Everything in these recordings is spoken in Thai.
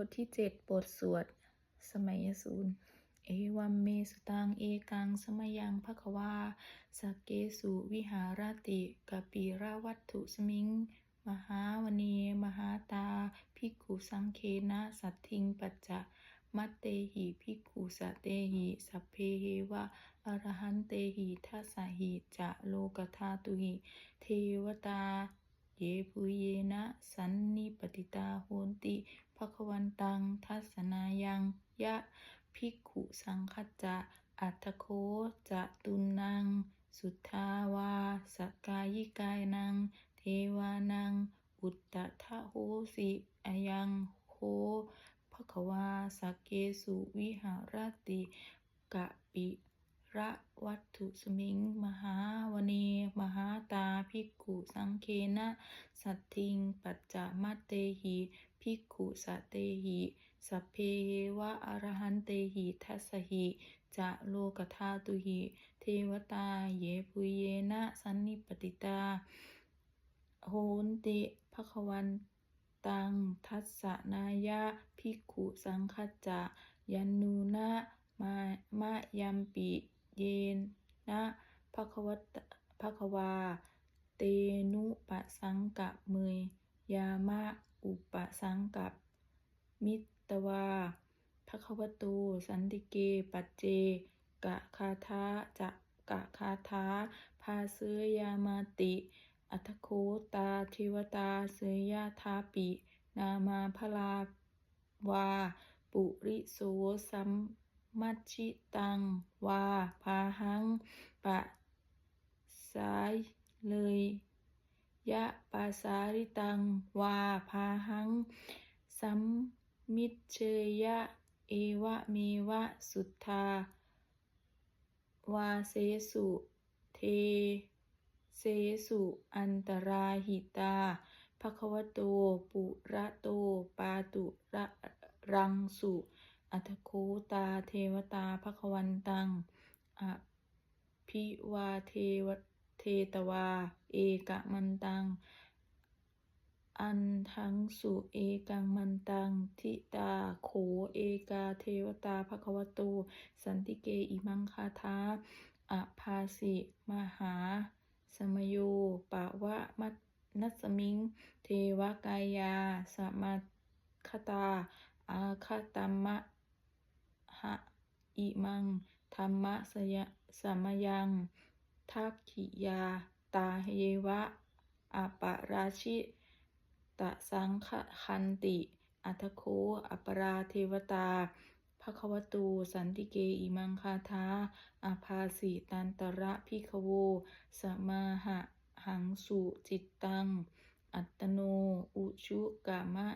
บทที่เจ็ดบทสวด สมัยสูนเอวัมเมสตัง เอกัง สมยังภควาสักเกสุวิหารติกปีราวัตถุสมิง มหาวเนมหาตา ภิกขุสังเคนะสัตทิงปัจจะมัตเตหิภิกขุสเตหิสัพเพเหวะอรหันเตหิทัสสหิจะโลกธาตุหิ เทวตา เยปุเยนะ สันนิปติตาโหนติ ภควันตัง ทัศนายัง ยะ ภิกขุสังคจจะ อัตโคจะตุนัง สุทธาวา สกายิกายนัง เทวานัง อุตตะทะโหสิอายังโคภควาสกเกสุวิหารติกะปิระวัตถุสมิง มหาวเนมหาตาภิกขุสังเคนะ สัตทิง ปัจจามัตเตหิ ภิกขุสะเตหิสัพเพวะอรหันเตหิทัสหิจะโลกธาตุหิ เทวตาเยปุเยนะสันนิปติตา โหนติภควันตังทัสสนายะภิกขุสังคจะยันนูนะมามะยัมปิเยนะภควตภควา เตนุปะสังกะเมยยามะ อุปสังกับ มิตวาภควโตสันติเก ปัจเจกะคาทาจะกะคาทาพาเสยยามาติ อัทโคตาเทวตาเสยยาทาปิ นามาพลาวา ปุริโสสัมมัชชิตัง วา พาหัง ปะสายเลย ยะปาสาริตัง วาพาหัง สัมมิเชยะ เอวะเมวะ สุทธา วาเสสุ เท เสสุ อันตราหิตาภควโต ปุระโต ปาตุระรังสุ อัทโคตา เทวตาภควันตังอภิวาเทว เทตวา เอกมันตัง อันทั้งสุเอกังมันตัง ทิตาโขเอกาเทวตาภควโตสันติเกอิมังคาทาอภาสิ มหา สมโยปะวะมัตนัสมิง เทวกายา สมัคตา อาคตัมมะหะอิมัง ธรรมะสยะสมยัง ทักขิยา ตาเยวะอปาราชิตะสังคคันติ อัทโคอปราเทวตาภควตู สันติเกอิมังคาทาอาภาสิตันตระพิคโว สมาหะหังสุจิตตัง อัตโน อุชุกามะ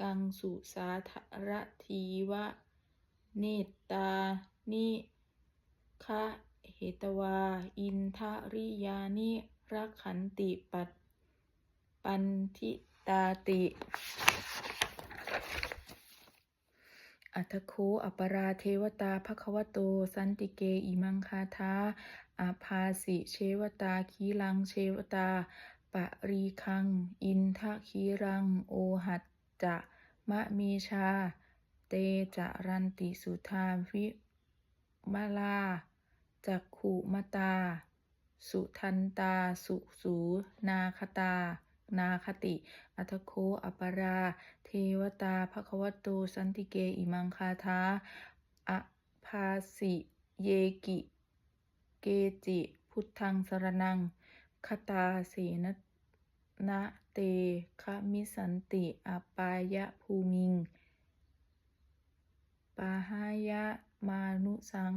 กังสุสาธรทีวะ เนตตา นิคะ เหตวา อินทริยานิรักขันติปัตปันทิตาติ อัทโคอปราเทวตาภควโต สันติเก อิมังคาทาอาภาสิ เชวตา คีลัง เชวตา ปะรีคัง อินทะคีรัง โอหัจจะ มะมีชา เตจะรันติสุธาวิมาลา จักขุมตา สุทันตา สุสูนาคตา นาคติ อัทโคอปรา เทวตาภควโตสันติเกอิมังคาทาอภาสิเยกิ เกจิ พุทธังสรนัง คตาเสนนะเตคะมิสันติอปายะภูมิงปาหายะมานุสัง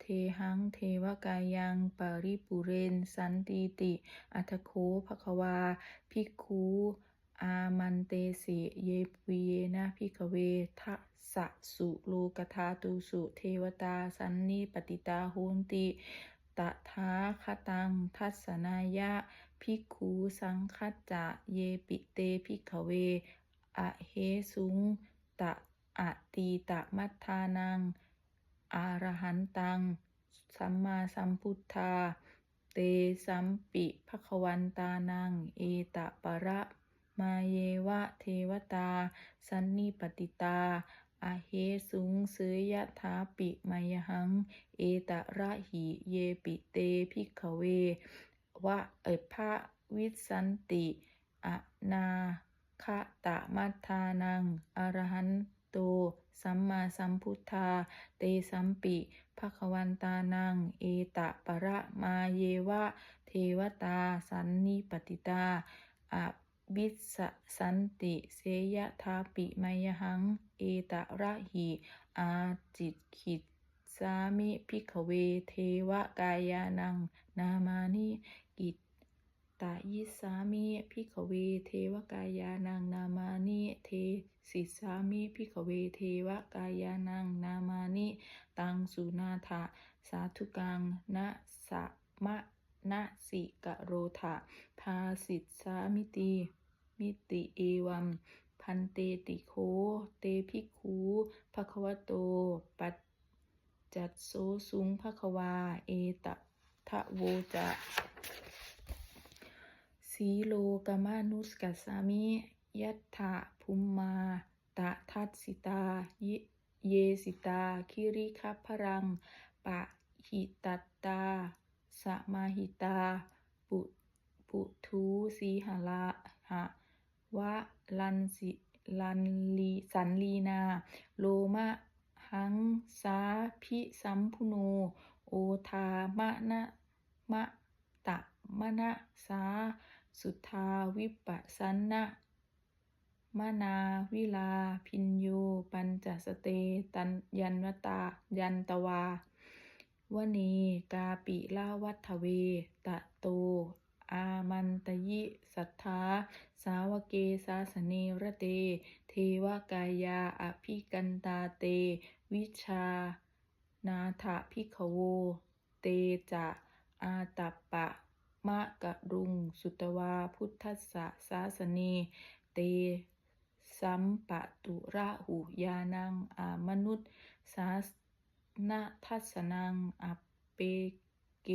เทหังเทวกายังปริปุเรน สันติติ อัทโคภควา ภิกขุอามันเตสิเยปุเยนะภิกเวทัสะสุโลกธาตุสุ เทวตาสันนิปติตาโหนติตถาคตัง ทัสสนายะภิกขุสังคัจจะเยปิเตภิกเวอเหสุง ตะอะตีตะมัฏฐานัง อารหันตัง สัมมาสัมพุทธา เตสัมปิภควันตานัง เอตะปะระ มาเยวะเทวตา สันนิปติตาอาเหสุงเสยยะถาปิมายหัง เอตระหิเยปิเตพิกเว วะเอยพระวิสันติอะนาคตะมัทานังอรหัน โต สัมมาสัมพุทธา เตสัมปิภควันตานัง เอตะปะระมาเยวะ เทวตา สันนิปติตาอบิสสันติเสยทาปิมยหัง เอตระหิอาจิตขิตสามิพิกขเวเทวกายานัง นามานิ ตายิสามิพิกขเวเทวกายานังนามานิเทสิสามิพิกขเวเทวกายานังนามานิตังสุนาถะสาธุกังนะสะมะนะสิกะโรทะภาสิตสามิติ มิติเอวัมพันเตติโค เตภิกขูภควโต ปัจจัตโสสุงภควา เอตทะโวจะ สีโลกามานุสกัสสามิยัตถะภุมมา ตะทัตสิตา เยสิตา คิริคัพพรัง ปะหิตตตา สมาหิตา ปุปุทูสีหลาหะวะลันสิลันลีสันลีนา โลมะหังสาพิสัมพุโน โอทามะนะมะตะมะนะสา สุทาวิปัสสันนะมนาวิลา พินโย ปัญจสเตตันยันวตา ยันตวาวเนกาปิลาวัฏเว ตะโต อามันตยิสัทธา สาวเกสาสเนระเต เทวกายาอภิกันตาเต วิชา นาถพิขโว เตจะ อาตัปปะ มะกะรุง สุตวา พุทธสะสาสเน เต สัมปะตุระหุยานัง อามนุษย์สาสนาทัสสนัง อเปเก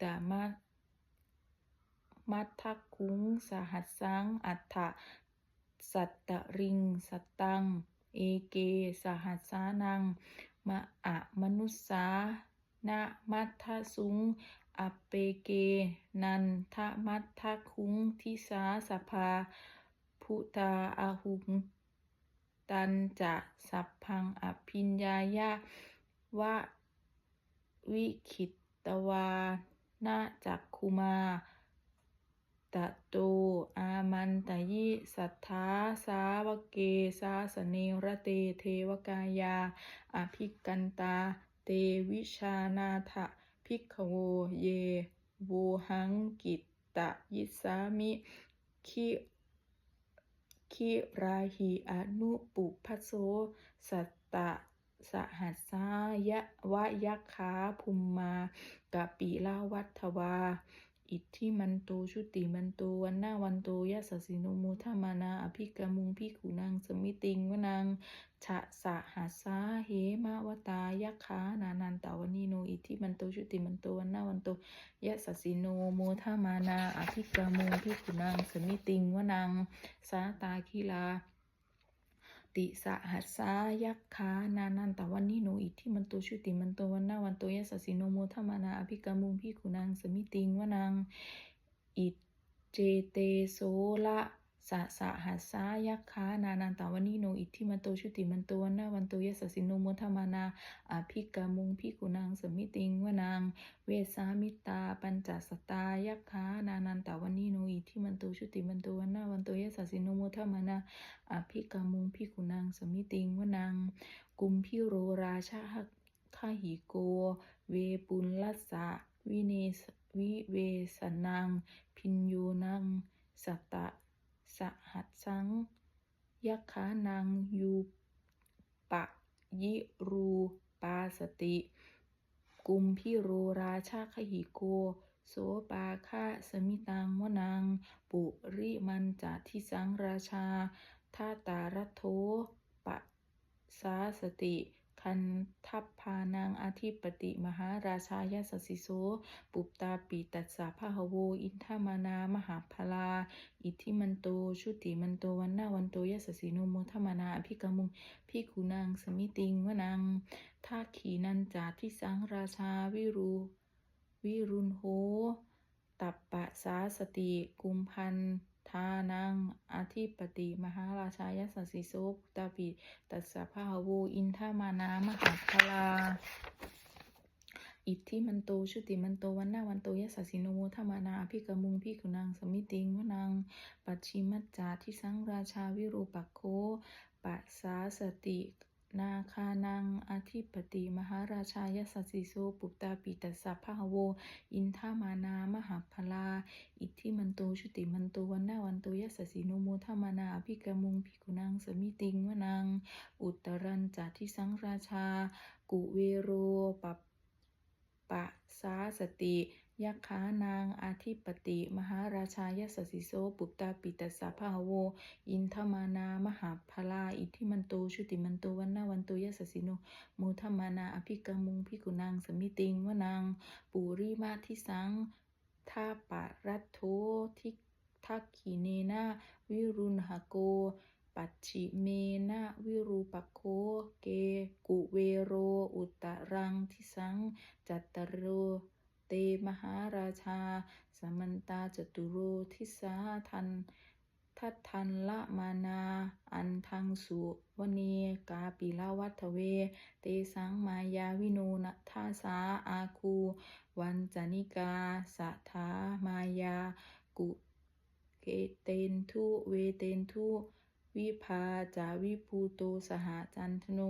ตามะมัทคุง สหัสสัง อัฏฐะสัตตริง สตัง เอเก สหัสสานัง มะอะมนุสสานะมัทสุง อัปเปเก นันทะมัททะคุงทิสาสภา พุตาอาหุง ตันจะสัพพังอภิญญายะวะวิขิตตวานาจักคุมาตะโตอามันตยิ สัทธา สาวเกสาสเนระเต เทวกายา อภิกันตา เตวิชานาถะ พิกขโวเยโวหังกิตตยิสามิคิคิราหิอนุปุพโสสัตตะสหัสสายะวะยักขาภุมมากะปิลาวัฏวา อิทธิมันโตชุติมันโตวันนาวันโตยะสสิโนมุทามานาอภิกามุงพิขุนังสมิติงวนังฉะสะหัสาเหมาวตายักขานานันตาวนีโนอิทธิมันโตชุติมันโตวันนาวันโตยะสสิโนโมทามานาอภิกามุงพิขุนังสมิติงวนังสาตาคิลา ติสะหัสสายักขานานันตวันนิโนอิทธิมันโตชุติมันโตวันนาวันโตยะสสิโนโมทมานาอภิกามุงพิขุนางสมิติงวนังอิเจเตโสละ สะสะหัสสายักขานานันตวันนิโนอิทธิมันโตชุติมันโตวันนาวันโตยะสสสิโนโมทมานาอภิกามุงพิขุนังสมิติงวนังเวสามิตา ปัญจสตายักขานานันตวันนิโนอิทธิมันโตชุติมันโตวันนาวันโตยะสสสิโนโมทมานาอภิกามุงพิกุนังสมิติงวนังกุมพิโรราชาขหิโก เวปุลลัสสะวิเนสวิเวสนัง พินโยนังสตะ สหัสสังยักขานังยูปะยิรูปาสติ กุมพิโรราชาขหิโก โสปาคะสมิตังวนัง ปุริมันจาทิสังราชาทาตารัโทปะสาสติ คันทัพพานางอาทิปติมหาราชายสสิโสปุปตาปิตัสสะพะหโวอินทามานามหาพลา อิทธิมันโต ชุติมันโตวันนาวันโตยสสิโนโมทมานาอภิกมุงพิกุนางสมิติงวนังท่าขีนันจาทิสังราชาวิรูวิรุณโห ตัปปะสาสติกุมพันธ ทานังอธิปติมหาราชายสสสิโสปุตตาปิตัสสะพะหโวอินทามานามหาพลาอิทธิมันโตชุติมันโตวันนาวันโตยสสสิโนโมทมานาอภิกมุงพิกุนางสมิติงวนังปัจฉิมัจจาทิสังราชาวิรูปักโคปัสสาสตินาคานังอธิปติมหาราชายสสสิโสปุตตาปิตัสสะพะหโว อินทามานามหาพลา ทธิมันโตชุติมันโตวันหน้าวันโตยสสสิโนโมทมานาอภิกมุงพิกุนางสมิติงวนัง อุตรันจาทิสังราชา กุเวโรปปปะสาสติยักขานางอาทิปติ มหาราชายสสสิโสปุตตาปิตัสสะพะหโว อินทมานามหาพลาอิทธิมันโตชุติมันโตวันนาวันโตยสสสิโนโมทมานาอภิกมุงพิกุนางสมิติงวนังปุริมาทิสัง ทาปะรัตโททิทักขีเนนะวิรุณหโก ปัจฉิเมนะวิรูปักโค เกกุเวโร อุตตรังทิสัง จัตตโร เตมหาราชา สมันตาจตุโรทิสาทัน ทัตทันละมานา อันทังสุวเนกาปิลาวัตเว เตสังมายาวิโนนัทธาสาอาคู วันจานิกาสัทามายา กุเกเตนทุเวเตนทุวิภาจาวิภูโตสหจันทโน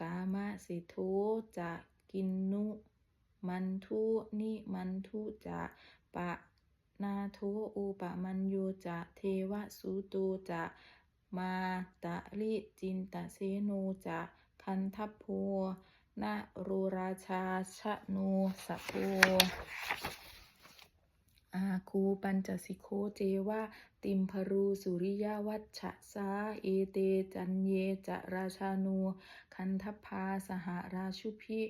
กามะสิโธจะกินนุ มันทุนิมันทุจะปะ นาโทอุปมัญโยจะเทวสุโตจะมาตะลิจินตเสโนจะคันทัพโพนะโรราชาชะโนสะโพอาคูปัญจสิโคเจวะติมพรูสุริยวัชชะสาเอเตจันเยจะราชานู คันทพาสหราชุพิ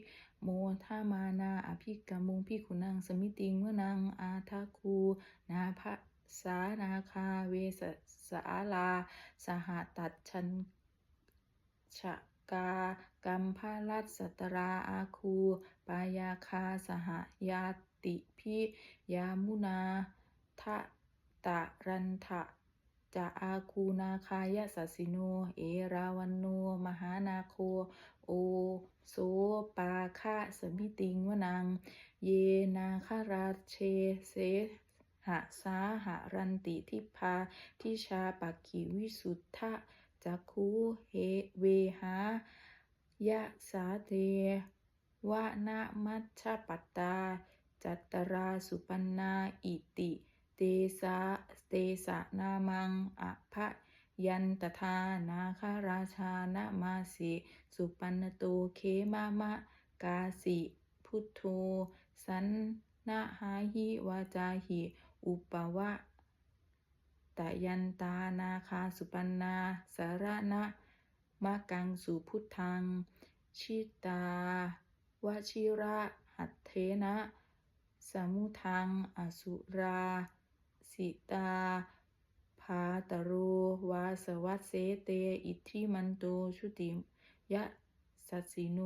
โมทามานาอภิกามุงพิขุนังสมิติงวนังอาทาคูนาภะสานาคาเวสสาลา สหตัดชันชะกากัมพาลัสสตราอาคู ปายาคาสหยาติพิยามุนาทะตะรันทะ จะอาคูนาคายสัสสิโน เอราวันโน มหานาโค โอโสปาคะสมิติงวนัง เยนาคาราเชเสหะสาหะรันติทิพาทิชาปักขิวิสุทธะจักคูเฮเวหายะสาเทวะนะมัชปัตตา จัตตราสุปันนาอิติ เตสะเตสะนามังอภะยันตทานาคาราชานะมาสิสุปันนโตเคมามะกาสิพุทโธสันนะหาหิวาจาหิอุปวะตยันตานาคาสุปันนาสารณะมะกังสุพุทธัง ชิตาวชิระหัตเทนะ สมุทัง อสุรา สิตาภาตโรวาสวัสเสเต อิทิมันโตชุติยะสัสสิโน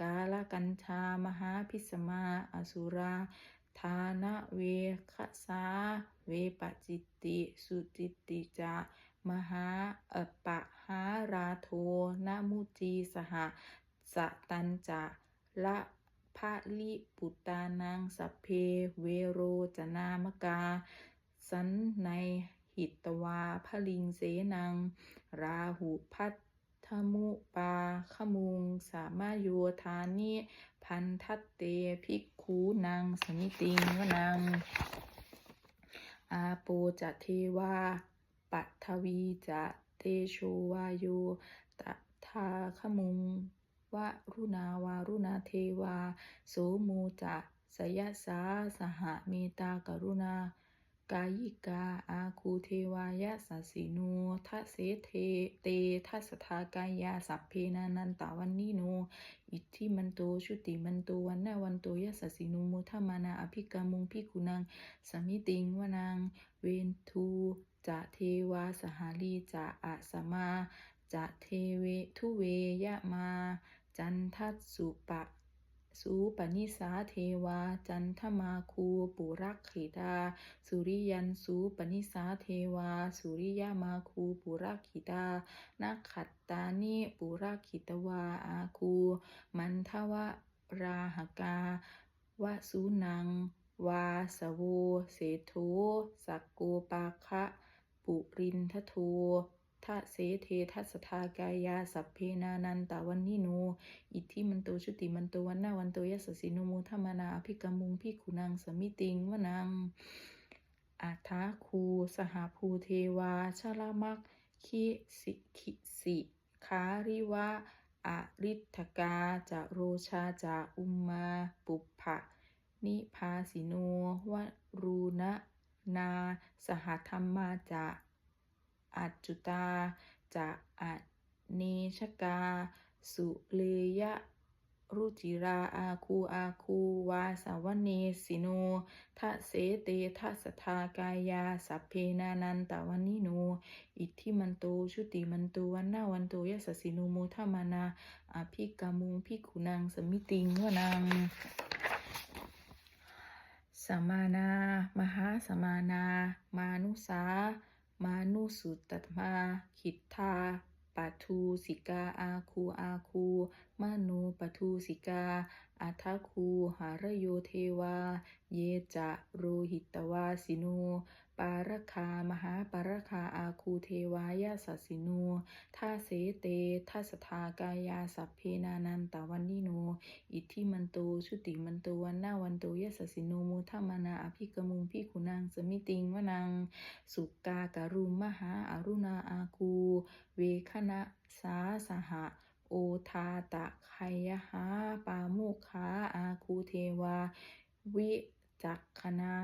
กาลกัญชามหาพิสมาอสุราทานะเวคสาเวปจิตติสุจิตติจามหาอปะหาราโทนามุจีสหสตันจะละพะลิปุตตานังสัพเพเวโรจนามกา สันในหิตวาพลิงเสนัง ราหุพัทธมุปาขมุง สามารโยธานิพันทัตเตภิกขูนางสมิติงวนังอาโปจะเทวาปัทวีจะเตโชวาโยตถาขมุงวะรุณาวารุณาเทวา โสมูจะสยสาสหเมตากรุณา กายิกา อาคูเทวายะสัสิโนทัเสเทเตทัสทากายาสัพเพนานันตาวันนิโน อิทธิมันโต ชุติมันโต วันนาวันโตยะสัสิโนมุทมานาอภิกามุงพิกุนัง สมิติงวนัง เวนทูจะเทวาสหาลีจะอะสมาจะเทเวทุเวยะมา จันทัสสุปะ สูปนิสาเทวา จันทมาคูปุรักขิตาสุริยันสูปนิสาเทวา สุริยมาคูปุรักขิตานักขัตตานิปุรักขิตวาอาคู มันทวราหกาวสุนัง วาสโวเสโทสักโกปาคะ ปุรินทโท ทะเสเททัสทากายาสัพเพนานันตาวันนิโนอิทธิมันโตชุติมันโตวันนาวันโตยสสสิโนโมทมนาอภิกมุงพิขุนังสมิติงวนังอัฏฐาคูสหภูเทวาชาลามักคิสิคิสิคาริวะอริทกาจะโรชาจะอุมมาปุพพะนิพาสิโนวรูณนาสหธรรมาจะ อัจจุตา จะอเนชกา สุเลยะรุจิราอาคูอาคูวาสาวเนสิโนทะเสเตทัสทากายาสัพเพนานันตาวันนิโน อิทธิมันโตชุติมันโตวันนาวันโตยัสสสิโนโมทามานาอภิกามุงพิกุนังสมิติงวนังสมานา มหาสมานา มานุสา มานุสุตตมาขิทธาปัทูสิกาอาคูอาคูมานุปัทูสิกาอัทคูหารโยเทวา เยจะโรหิตวาสิโน ปารคา มหาปารคาอาคูเทวายาสัสสิโนทาเสเตทัสทากายาสัพเพนานันตาวันนิโน อิทธิมันโต ชุติมันโตวันนาวันโตยัสสสินโมทมานาอภิกมุงพิขุนังสมิติงวนัง สุกาการุมมหาอารุณาอาคู เวคณะสาสหะโอทาตะไคยหาปาโมคขาอาคูเทวา วิจักขณา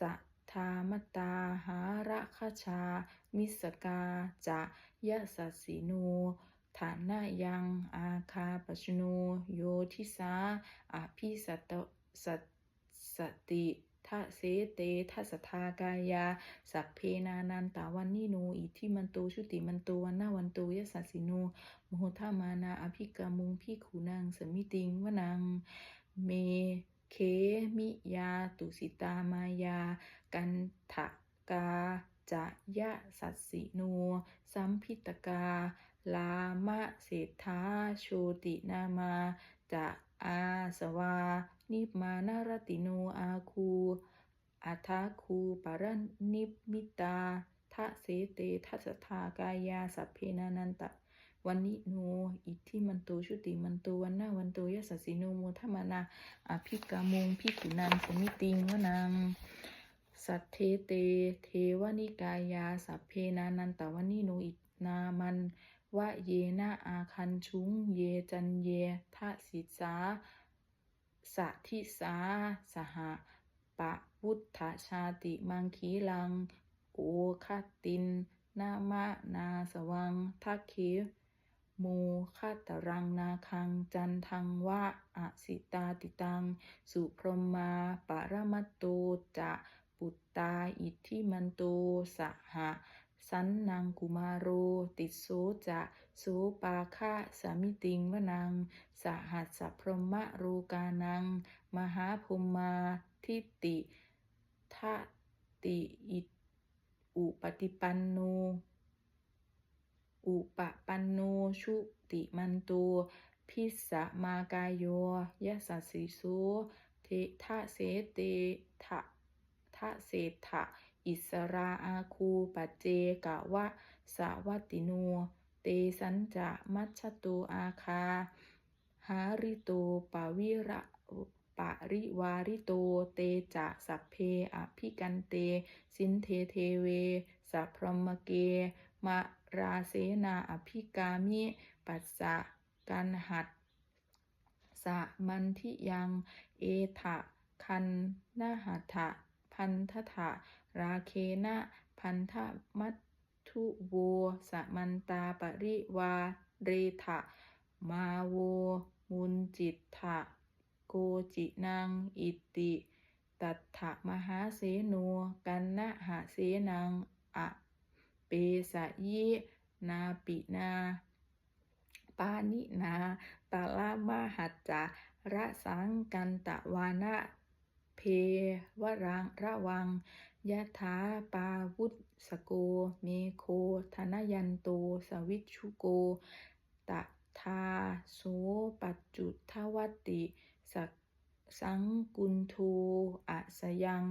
สั ธามตาหาระคชา มิสกาจะยะสัสสิโนฐานะยัง อาคาปชโนโยทิสาอภิสัตสัสติทะเสเตทัสทากายา สัพเพนานันตาวันนิโนอิทิมันโตชุติมันโตวันนาวันโตยัสสสิโนโมโหทามานาอภิกามุงพิขูนังสมิติงวนัง เมเคมิยา ตุสิตามายา กันทะกาจะยะสัสสิโนสัมพิตกา ลามะเศรษฐาโชตินามาจะอาสวา นิมานารติโนอาคูอัทาคูปารนิมิตาทะเสเตทัสทากายาสัพเพนานันตะวันนิโน อิทธิมันโตชุติมันโตวันนาวันโตยัสสสิโนโมทมานาอภิกามุงพิกุนังสมิติงวนัง สัทเทเต เทวนิกายา สัพเพนานันตวนิโนอินามันวะเยนะอาคันชุง เยจันเยทะสิสาสะทิสา สหปะวุฒชาติมังคีลัง โอคติน นามะนาสวังทักเคโมคัตตรังนาคัง จันทังวะอสิตาติตัง สุพรหมาปรมัตโตจะ ปุตตาอิทธิมันโตสหะสันนังกุมารโร ติโสจะโสปาคะสามิติงวนัง สหัสสะพรหมโรกานัง มหาภมมาทิติทะติอิอุปติปันโน อุปปันโนชุติมันโต พิสสะมากายโยยะสัสสิโสเททะเสเตทะ ทะเศทะอิสราอาคูปัจเจกะวะสาวัติโนเตสัญจะมัชชโตอาคา หาริโตปาวิระปะริวาริโตเตจะสัพเพอภิกันเต สินเทเทเว สัพพรมเกมะราเสนาอภิกามิ ปัสสะกันหัดสะมันทิยัง เอทะคันนาหัทะ พันทะทะราเคนะพันธมัตทุโวสมันตาปริวาเรทะมาโวมุนจิตถะโกจินังอิติตัตถะมหาเสโนกันนะหะเสนังอะเปสะยินาปินาปานินาตาลามหัจจาระสังกันตะวานะ วรังระวังยะถาปาวุตสโก เมโคธนยันโต สวิชุโก ตะทาโสปัจจุทวติสักสังกุนโทอะสยัง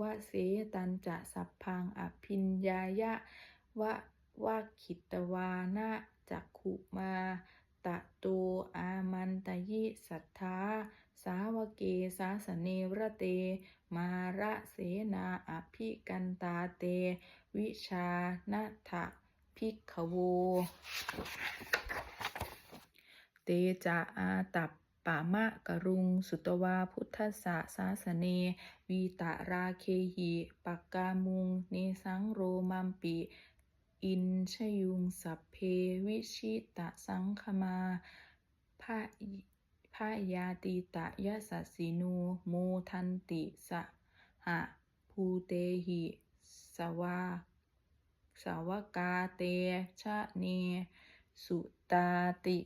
วะเสตันจะสัพพังอภินญายะวะวะขิตวานะจักขุมา ตะโตอามันตยิสัทธา สาวเกสาสเนระเต มาระเสนาอภิกันตาเต วิชานัทะภิกขโว เตจะอาตัปปามะกรุง สุตวาพุทธสะสาสเน วีตาราเคหิปักกามุง เนสังโรมัมปิ อินชยุงสัพเพวิชิตะสังคมาพะพะ ยาติตะยะสัสสินูโมทันติสะหะภูเตหิสวาสาวกาเตชะเน สุตาติ